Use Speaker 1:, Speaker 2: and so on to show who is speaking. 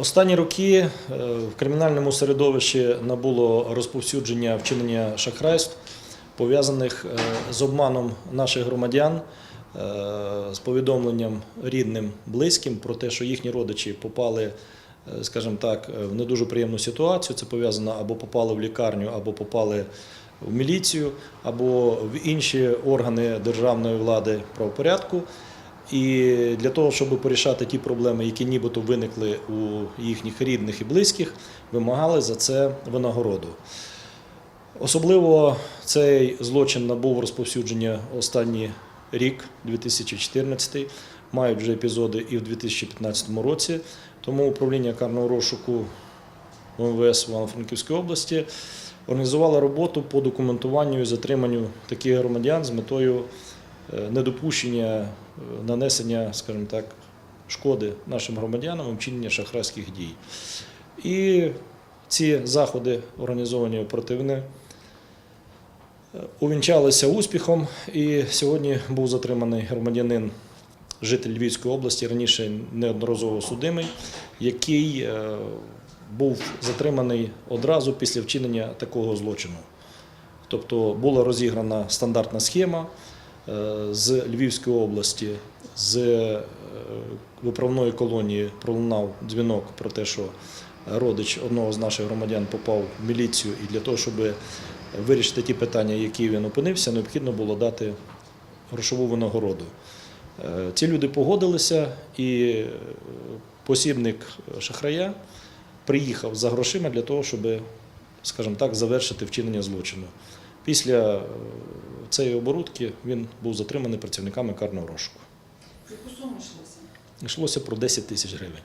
Speaker 1: Останні роки е, в кримінальному середовищі набуло розповсюдження вчинення шахрайств, пов'язаних е, з обманом наших громадян, е, з повідомленням рідним, близьким про те, що їхні родичі попали, скажімо так, в не дуже приємну ситуацію. Це пов'язано або попали в лікарню, або попали в міліцію, або в інші органи державної влади правопорядку. І для того, щоб порішати ті проблеми, які нібито виникли у їхніх рідних і близьких, вимагали за це винагороду. Особливо цей злочин набув розповсюдження останній рік, 2014, мають вже епізоди і в 2015 році. Тому управління карного розшуку МВС в Івано-Франківській області організувало роботу по документуванню і затриманню таких громадян з метою недопущення е, нанесення, скажімо так, шкоди нашим громадянам вчинення шахрайських дій. І ці заходи, організовані оперативно, е, увінчалися успіхом. І сьогодні був затриманий громадянин, житель Львівської області, раніше неодноразово судимий, який е, був затриманий одразу після вчинення такого злочину. Тобто була розіграна стандартна схема е, з Львівської області, з е, виправної колонії пролунав дзвінок про те, що родич одного з наших громадян попав в міліцію, і для того, щоб вирішити ті питання, які він опинився, необхідно було дати грошову винагороду. Е, Ці люди погодилися, і е, посібник шахрая приїхав за грошима для того, щоб, скажімо так, завершити вчинення злочину. Після е, цієї оборудки він був затриманий працівниками карного розшуку.
Speaker 2: Яку суму йшлося?
Speaker 1: Йшлося про 10 тисяч гривень.